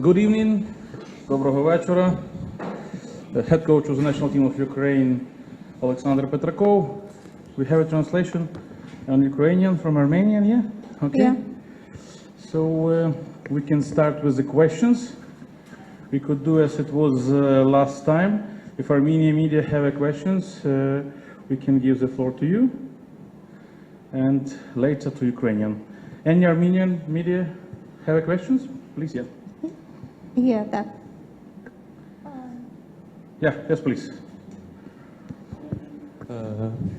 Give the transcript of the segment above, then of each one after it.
Good evening. Доброго вечора. The head coach of the national team of Ukraine, Alexander Petrakov. We have a translation on Ukrainian from Armenian, yeah? Okay. Yeah. So uh, we can start with the questions. We could do as it was uh, last time. If Armenian media have a questions, uh, we can give the floor to you and later to Ukrainian. Any Armenian media have a questions? Please, yeah. Yeah, that. Yeah, yes, please.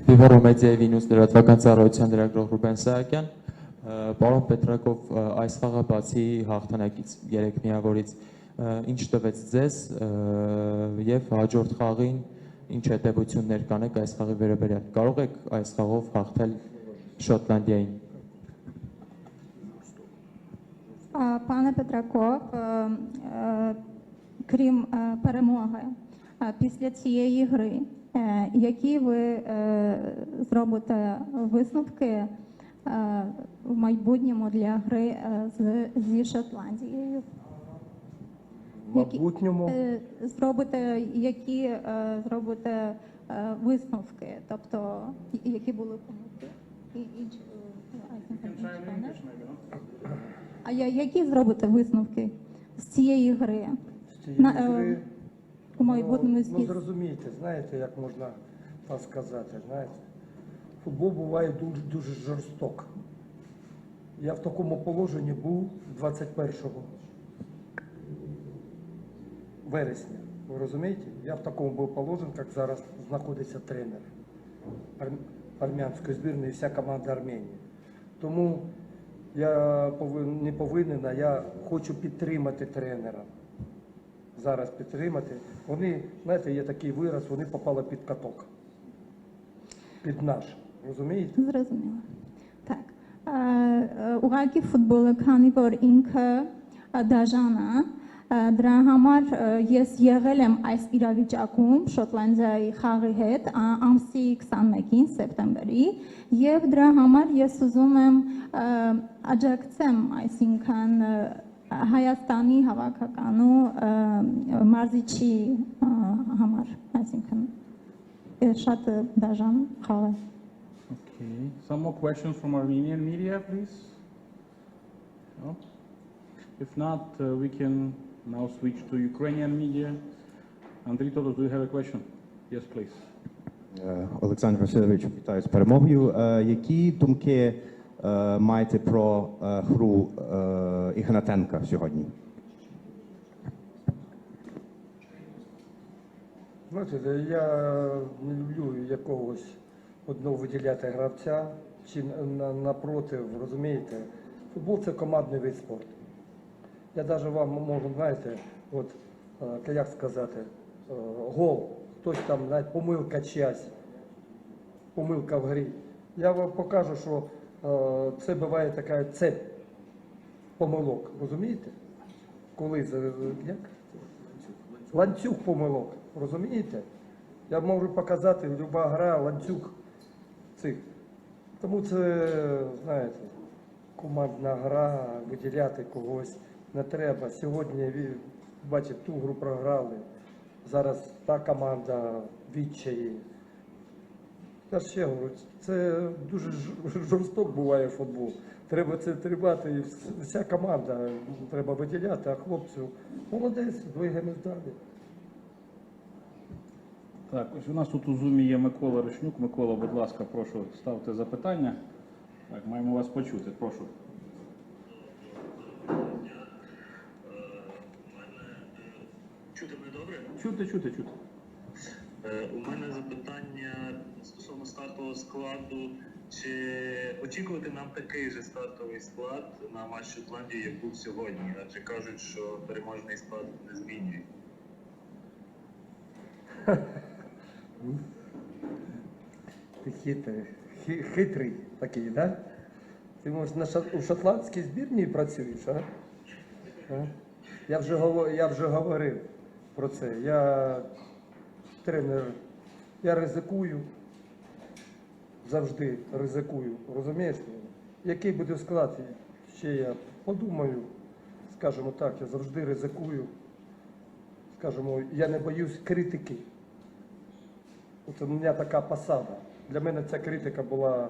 Vivo Media Venus լրատվական ծառայության լրագրող Ռուբեն Սահակյան։ Պարոն Պետրակով, այս խաղը բացի հաղթանակից, երեք միավորից ինչ տվեց ձեզ եւ հաջորդ խաղին ինչ հետեւություններ կանեք այս խաղի վերաբերյալ։ Կարող եք այս խաղով հաղթել Շոտլանդիային։ Пане Петраков, е, е, крім е, перемоги після цієї гри, які ви зробите висновки в майбутньому для гри зі Шотландією? В майбутньому Зробите які зробите висновки, тобто які були помилки? І, інші, I think А я- які зробите висновки з цієї гри з цієї на, е, гри, у майбутньому ну, світі? зрозумієте, знаєте, як можна так сказати, знаєте, футбол буває дуже дуже жорсток. Я в такому положенні був 21 вересня. Ви розумієте? Я в такому був положенні, як зараз знаходиться тренер армянської збірної і вся команда Арменії. Тому я повин, не повинен, а я хочу підтримати тренера. Зараз підтримати. Вони, знаєте, є такий вираз, вони попали під каток, під наш. Розумієте? Зрозуміло. Так. Е, е, у Уроки футболу Канібор Інка е, Дажана. Դրա համար ես եղել եմ այս իրավիճակում Շոտլանդիայի խաղի հետ ամսի 21-ին սեպտեմբերի եւ դրա համար ես ուզում եմ աջակցեմ, այսինքն Հայաստանի հավաքականու մարզիչի համար, այսինքն շատ դաժան խաղ է։ Okay. Some more questions from Armenian media, please? No? If not, uh, we can now switch to Ukrainian media. Andriy Todos, do you have a question? Yes, please. Е, Олександр Васильович, вітаю з перемогою. Е, Які думки е, маєте про гру Ігнатенка сьогодні? Знаєте, я не люблю якогось одного виділяти гравця чи на- напротив, розумієте? Футбол це командний вид спорту. Я навіть вам можу, знаєте, от е, як сказати, е, гол, хтось там, навіть помилка чиясь, помилка в грі. Я вам покажу, що е, це буває така цепь помилок, розумієте? Коли як? ланцюг помилок, розумієте? Я можу показати люба гра, ланцюг цих. Тому це, знаєте, командна гра, виділяти когось не треба. Сьогодні, бачите, ту гру програли. Зараз та команда відчаї. Я ще говорю, це дуже жорсток буває футбол. Треба це тримати, вся команда треба виділяти, а хлопцю молодець, двигаємось далі. Так, ось у нас тут у зумі є Микола Ришнюк. Микола, будь ласка, прошу ставте запитання. Так, маємо вас почути. Прошу. Чути мене добре? Чути, чути, чути. Е, У мене запитання стосовно стартового складу. Чи очікувати нам такий же стартовий склад на матч Шотландії, як був сьогодні? Адже кажуть, що переможний склад не змінює. Ти хитрий, хитрий такий, да? Ти може на шот- у шотландській збірні працюєш, а? а? Я, вже, гово- я вже говорив про це. Я тренер, я ризикую. Завжди ризикую. Розумієш? Який буде склад? Ще я подумаю, скажімо так, я завжди ризикую. Скажімо, я не боюсь критики. От у мене така посада. Для мене ця критика була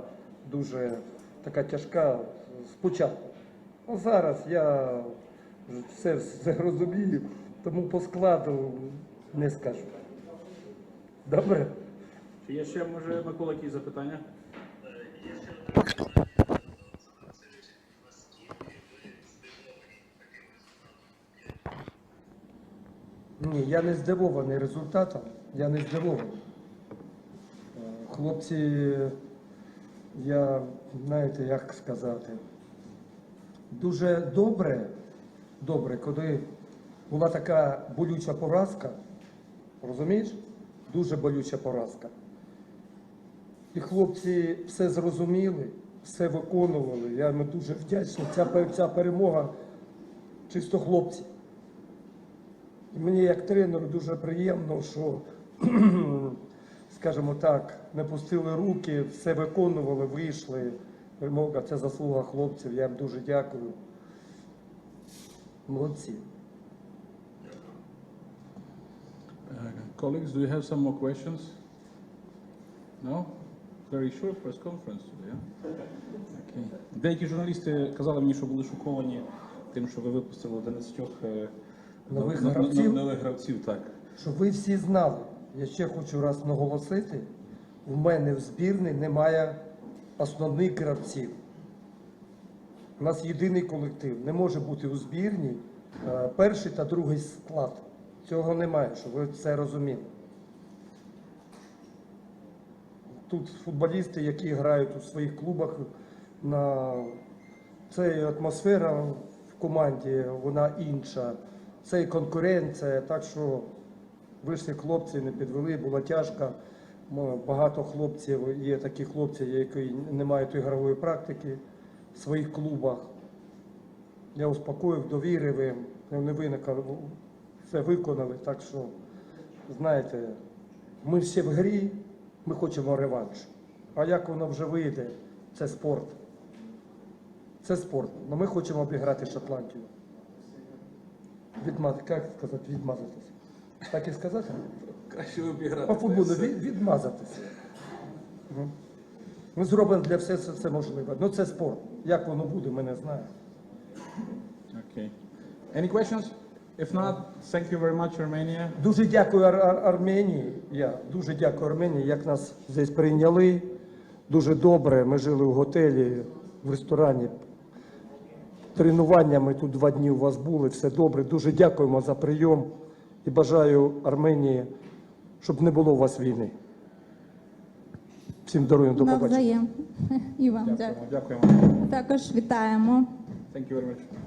дуже така тяжка спочатку. А зараз я все, все розумію, тому по складу не скажу. Добре? Чи є ще, може, Микола, якісь запитання? Ні, я не здивований результатом, я не здивований. Е, Хлопці, я, знаєте, як сказати, дуже добре, добре, коли була така болюча поразка, розумієш? Дуже болюча поразка. І хлопці все зрозуміли, все виконували. Я йому дуже вдячний. Ця, ця перемога чисто хлопці. І мені як тренеру дуже приємно, що, скажімо так, не пустили руки, все виконували, вийшли. Перемога це заслуга хлопців. Я їм дуже дякую. Молодці. Colleagues, do you have some more questions? No? Very short press conference today, yeah? Okay. Деякі журналісти казали мені, що були шоковані тим, що ви випустили 11 е, Нових но- но- гравців? Нових гравців, так. Щоб ви всі знали, я ще хочу раз наголосити, в мене в збірні немає основних гравців. У нас єдиний колектив. Не може бути у збірні е, перший та другий склад. Цього немає, щоб ви це розуміли. Тут футболісти, які грають у своїх клубах, на це атмосфера в команді, вона інша. Це і конкуренція. Так що вийшли хлопці, не підвели, було тяжко. Багато хлопців, є такі хлопці, які не мають ігрової практики в своїх клубах. Я успокоїв, довірив їм, вони виникали, все виконали. Так що, знаєте, ми всі в грі, ми хочемо реванш. А як воно вже вийде, це спорт. Це спорт. Але ми хочемо обіграти Шотландію. Відмазати, як сказати, відмазатися? Так і сказати? Краще обіграти. По футболу від, відмазатися. Ну. Ми зробимо для все, все, все можливе. Ну це спорт. Як воно буде, ми не знаємо. Okay. Any questions? If not, thank you very much, Armenia. Дуже дякую Ар- Ар- Арменії. Я дуже дякую Арменії, як нас здесь прийняли. Дуже добре. Ми жили в готелі, в ресторані. Тренування ми тут два дні у вас були. Все добре. Дуже дякуємо за прийом і бажаю Арменії, щоб не було у вас війни. Всім здоров'я, до побачення. Навзаєм. І вам Дякуємо. дякую. Дякуємо. Також вітаємо. Thank you very much.